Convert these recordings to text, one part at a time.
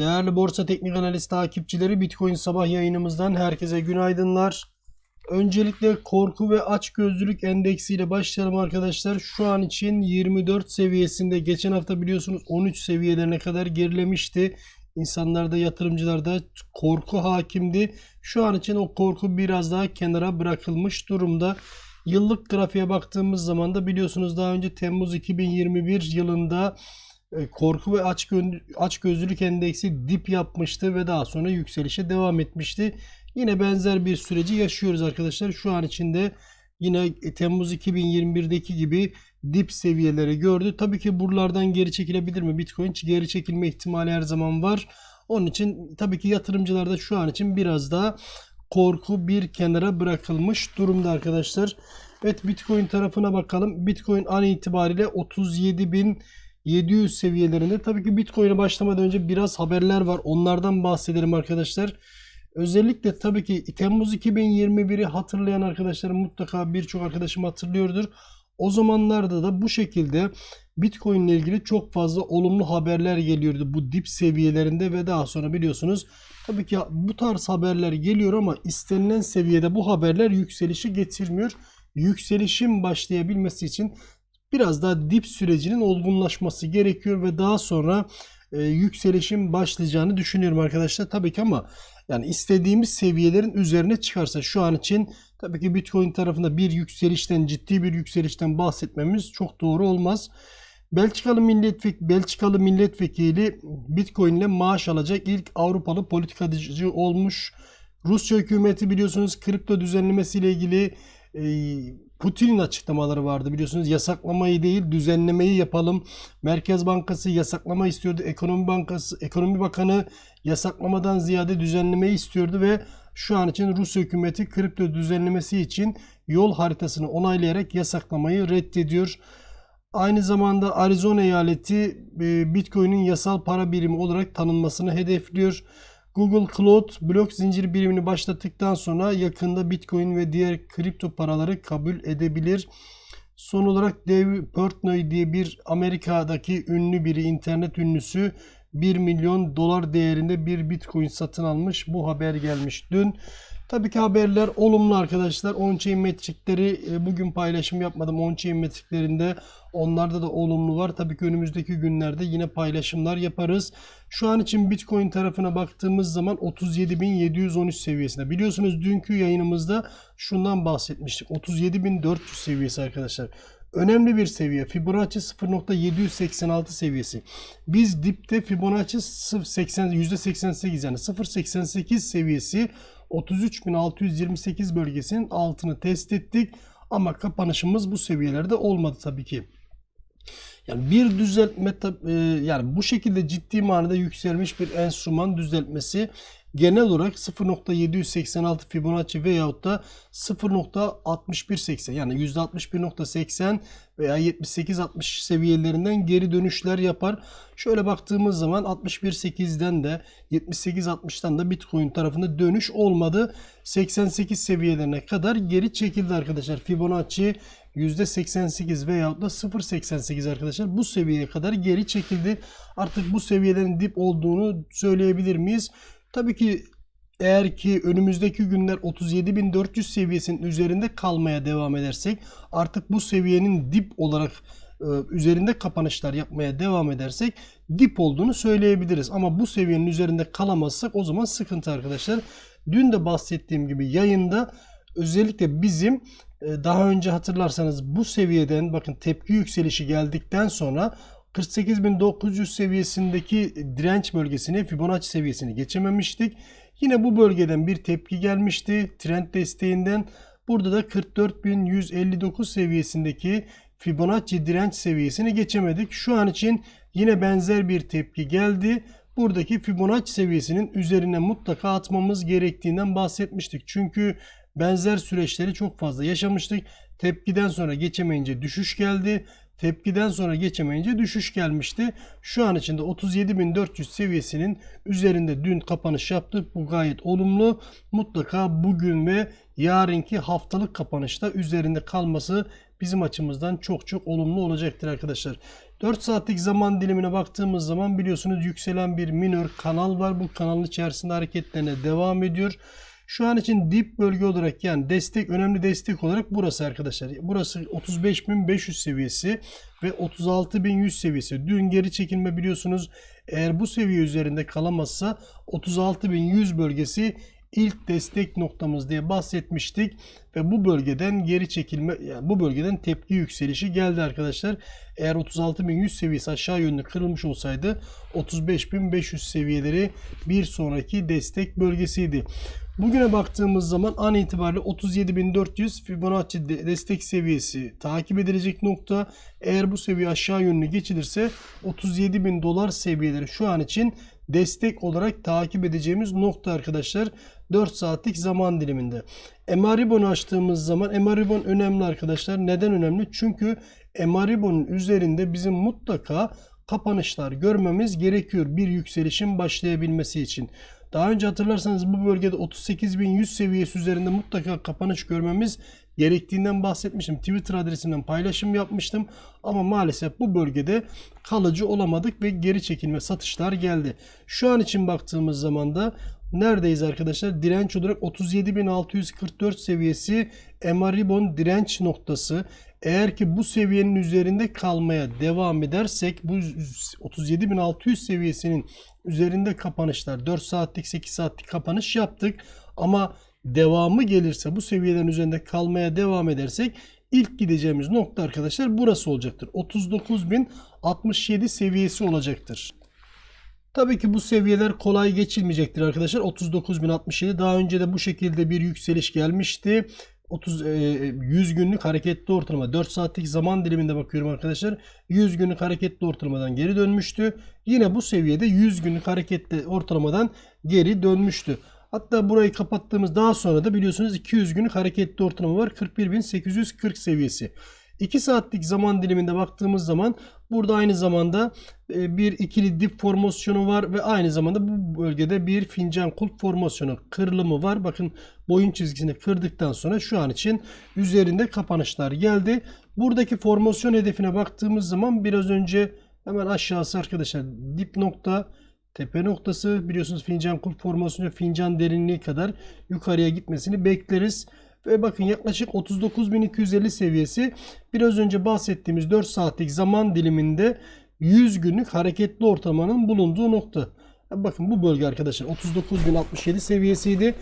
Değerli Borsa Teknik Analiz takipçileri Bitcoin sabah yayınımızdan herkese günaydınlar. Öncelikle korku ve açgözlülük endeksiyle başlayalım arkadaşlar. Şu an için 24 seviyesinde geçen hafta biliyorsunuz 13 seviyelerine kadar gerilemişti. İnsanlarda yatırımcılarda korku hakimdi. Şu an için o korku biraz daha kenara bırakılmış durumda. Yıllık grafiğe baktığımız zaman da biliyorsunuz daha önce Temmuz 2021 yılında korku ve aç açgözlülük endeksi dip yapmıştı ve daha sonra yükselişe devam etmişti. Yine benzer bir süreci yaşıyoruz arkadaşlar. Şu an içinde yine Temmuz 2021'deki gibi dip seviyeleri gördü. Tabii ki buralardan geri çekilebilir mi? Bitcoin geri çekilme ihtimali her zaman var. Onun için tabii ki yatırımcılar da şu an için biraz daha korku bir kenara bırakılmış durumda arkadaşlar. Evet Bitcoin tarafına bakalım. Bitcoin an itibariyle 37.700 seviyelerinde. Tabii ki Bitcoin'e başlamadan önce biraz haberler var. Onlardan bahsedelim arkadaşlar. Özellikle tabii ki Temmuz 2021'i hatırlayan arkadaşlarım mutlaka birçok arkadaşım hatırlıyordur. O zamanlarda da bu şekilde Bitcoin ile ilgili çok fazla olumlu haberler geliyordu bu dip seviyelerinde ve daha sonra biliyorsunuz tabii ki bu tarz haberler geliyor ama istenilen seviyede bu haberler yükselişi getirmiyor. Yükselişin başlayabilmesi için biraz daha dip sürecinin olgunlaşması gerekiyor ve daha sonra e, yükselişin başlayacağını düşünüyorum arkadaşlar. Tabii ki ama yani istediğimiz seviyelerin üzerine çıkarsa şu an için tabii ki Bitcoin tarafında bir yükselişten ciddi bir yükselişten bahsetmemiz çok doğru olmaz. Belçikalı milletvekili, Belçikalı milletvekili Bitcoin ile maaş alacak ilk Avrupalı politikacı olmuş. Rusya hükümeti biliyorsunuz kripto düzenlemesi ile ilgili e, Putin'in açıklamaları vardı biliyorsunuz yasaklamayı değil düzenlemeyi yapalım. Merkez Bankası yasaklama istiyordu. Ekonomi Bankası, Ekonomi Bakanı yasaklamadan ziyade düzenlemeyi istiyordu ve şu an için Rusya hükümeti kripto düzenlemesi için yol haritasını onaylayarak yasaklamayı reddediyor. Aynı zamanda Arizona eyaleti Bitcoin'in yasal para birimi olarak tanınmasını hedefliyor. Google Cloud blok zinciri birimini başlattıktan sonra yakında Bitcoin ve diğer kripto paraları kabul edebilir. Son olarak Dave Portnoy diye bir Amerika'daki ünlü biri, internet ünlüsü 1 milyon dolar değerinde bir Bitcoin satın almış. Bu haber gelmiş dün. Tabii ki haberler olumlu arkadaşlar. On-chain metrikleri e, bugün paylaşım yapmadım. On-chain metriklerinde onlarda da olumlu var. Tabii ki önümüzdeki günlerde yine paylaşımlar yaparız. Şu an için Bitcoin tarafına baktığımız zaman 37.713 seviyesinde. Biliyorsunuz dünkü yayınımızda şundan bahsetmiştik. 37.400 seviyesi arkadaşlar. Önemli bir seviye. Fibonacci 0.786 seviyesi. Biz dipte Fibonacci 80, %88 yani 0.88 seviyesi 33.628 bölgesinin altını test ettik. Ama kapanışımız bu seviyelerde olmadı tabii ki. Yani bir düzeltme e, yani bu şekilde ciddi manada yükselmiş bir enstrüman düzeltmesi genel olarak 0.786 Fibonacci veyahut da 0.6180 yani %61.80 veya 78-60 seviyelerinden geri dönüşler yapar. Şöyle baktığımız zaman 61.8'den de 78-60'tan da Bitcoin tarafında dönüş olmadı. 88 seviyelerine kadar geri çekildi arkadaşlar. Fibonacci %88 veyahut da 0.88 arkadaşlar bu seviyeye kadar geri çekildi. Artık bu seviyelerin dip olduğunu söyleyebilir miyiz? Tabii ki eğer ki önümüzdeki günler 37.400 seviyesinin üzerinde kalmaya devam edersek artık bu seviyenin dip olarak e, üzerinde kapanışlar yapmaya devam edersek dip olduğunu söyleyebiliriz. Ama bu seviyenin üzerinde kalamazsak o zaman sıkıntı arkadaşlar. Dün de bahsettiğim gibi yayında özellikle bizim e, daha önce hatırlarsanız bu seviyeden bakın tepki yükselişi geldikten sonra 48.900 seviyesindeki direnç bölgesini Fibonacci seviyesini geçememiştik. Yine bu bölgeden bir tepki gelmişti trend desteğinden. Burada da 44.159 seviyesindeki Fibonacci direnç seviyesini geçemedik. Şu an için yine benzer bir tepki geldi. Buradaki Fibonacci seviyesinin üzerine mutlaka atmamız gerektiğinden bahsetmiştik. Çünkü benzer süreçleri çok fazla yaşamıştık. Tepkiden sonra geçemeyince düşüş geldi. Tepkiden sonra geçemeyince düşüş gelmişti. Şu an içinde 37.400 seviyesinin üzerinde dün kapanış yaptık. Bu gayet olumlu. Mutlaka bugün ve yarınki haftalık kapanışta üzerinde kalması bizim açımızdan çok çok olumlu olacaktır arkadaşlar. 4 saatlik zaman dilimine baktığımız zaman biliyorsunuz yükselen bir minör kanal var. Bu kanalın içerisinde hareketlerine devam ediyor. Şu an için dip bölge olarak yani destek önemli destek olarak burası arkadaşlar. Burası 35.500 seviyesi ve 36.100 seviyesi. Dün geri çekilme biliyorsunuz eğer bu seviye üzerinde kalamazsa 36.100 bölgesi ilk destek noktamız diye bahsetmiştik ve bu bölgeden geri çekilme yani bu bölgeden tepki yükselişi geldi arkadaşlar. Eğer 36.100 seviyesi aşağı yönlü kırılmış olsaydı 35.500 seviyeleri bir sonraki destek bölgesiydi. Bugüne baktığımız zaman an itibariyle 37.400 Fibonacci de- destek seviyesi takip edilecek nokta. Eğer bu seviye aşağı yönlü geçilirse 37.000 dolar seviyeleri şu an için destek olarak takip edeceğimiz nokta arkadaşlar. 4 saatlik zaman diliminde. Emaribon'u açtığımız zaman Emaribon önemli arkadaşlar. Neden önemli? Çünkü Emaribon'un üzerinde bizim mutlaka kapanışlar görmemiz gerekiyor bir yükselişin başlayabilmesi için. Daha önce hatırlarsanız bu bölgede 38.100 seviyesi üzerinde mutlaka kapanış görmemiz gerektiğinden bahsetmiştim. Twitter adresinden paylaşım yapmıştım. Ama maalesef bu bölgede kalıcı olamadık ve geri çekilme satışlar geldi. Şu an için baktığımız zaman da neredeyiz arkadaşlar? Direnç olarak 37.644 seviyesi Emaribon direnç noktası. Eğer ki bu seviyenin üzerinde kalmaya devam edersek bu 37.600 seviyesinin üzerinde kapanışlar 4 saatlik 8 saatlik kapanış yaptık ama devamı gelirse bu seviyelerin üzerinde kalmaya devam edersek ilk gideceğimiz nokta arkadaşlar burası olacaktır. 39.067 seviyesi olacaktır. Tabii ki bu seviyeler kolay geçilmeyecektir arkadaşlar. 39.067 daha önce de bu şekilde bir yükseliş gelmişti. 30 e, 100 günlük hareketli ortalama 4 saatlik zaman diliminde bakıyorum arkadaşlar. 100 günlük hareketli ortalamadan geri dönmüştü. Yine bu seviyede 100 günlük hareketli ortalamadan geri dönmüştü. Hatta burayı kapattığımız daha sonra da biliyorsunuz 200 günlük hareketli ortalama var. 41.840 seviyesi. 2 saatlik zaman diliminde baktığımız zaman burada aynı zamanda e, bir ikili dip formasyonu var ve aynı zamanda bu bölgede bir fincan kulp formasyonu kırılımı var. Bakın boyun çizgisini kırdıktan sonra şu an için üzerinde kapanışlar geldi. Buradaki formasyon hedefine baktığımız zaman biraz önce hemen aşağısı arkadaşlar dip nokta tepe noktası biliyorsunuz fincan kulp formasyonu fincan derinliği kadar yukarıya gitmesini bekleriz. Ve bakın yaklaşık 39.250 seviyesi biraz önce bahsettiğimiz 4 saatlik zaman diliminde 100 günlük hareketli ortalamanın bulunduğu nokta. Bakın bu bölge arkadaşlar 39.067 seviyesiydi.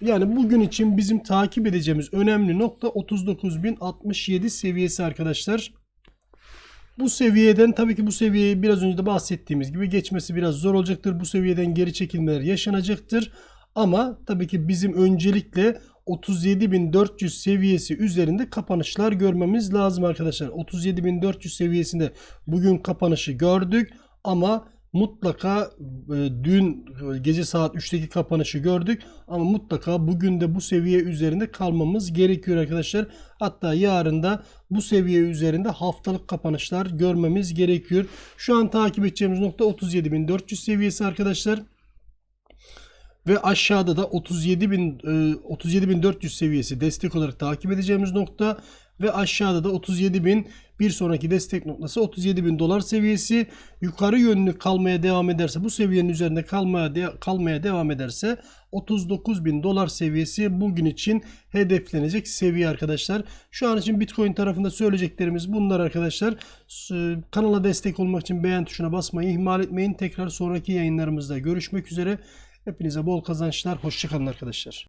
Yani bugün için bizim takip edeceğimiz önemli nokta 39.067 seviyesi arkadaşlar. Bu seviyeden tabii ki bu seviyeyi biraz önce de bahsettiğimiz gibi geçmesi biraz zor olacaktır. Bu seviyeden geri çekilmeler yaşanacaktır. Ama tabii ki bizim öncelikle 37.400 seviyesi üzerinde kapanışlar görmemiz lazım arkadaşlar. 37.400 seviyesinde bugün kapanışı gördük ama mutlaka e, dün e, gece saat 3'teki kapanışı gördük ama mutlaka bugün de bu seviye üzerinde kalmamız gerekiyor arkadaşlar. Hatta yarın da bu seviye üzerinde haftalık kapanışlar görmemiz gerekiyor. Şu an takip edeceğimiz nokta 37.400 seviyesi arkadaşlar. Ve aşağıda da 37.000 e, 37.400 seviyesi destek olarak takip edeceğimiz nokta ve aşağıda da 37.000 bir sonraki destek noktası 37.000 dolar seviyesi yukarı yönlü kalmaya devam ederse bu seviyenin üzerinde kalmaya de, kalmaya devam ederse 39.000 dolar seviyesi bugün için hedeflenecek seviye arkadaşlar. Şu an için Bitcoin tarafında söyleyeceklerimiz bunlar arkadaşlar. S- Kanala destek olmak için beğen tuşuna basmayı ihmal etmeyin. Tekrar sonraki yayınlarımızda görüşmek üzere. Hepinize bol kazançlar. Hoşçakalın arkadaşlar.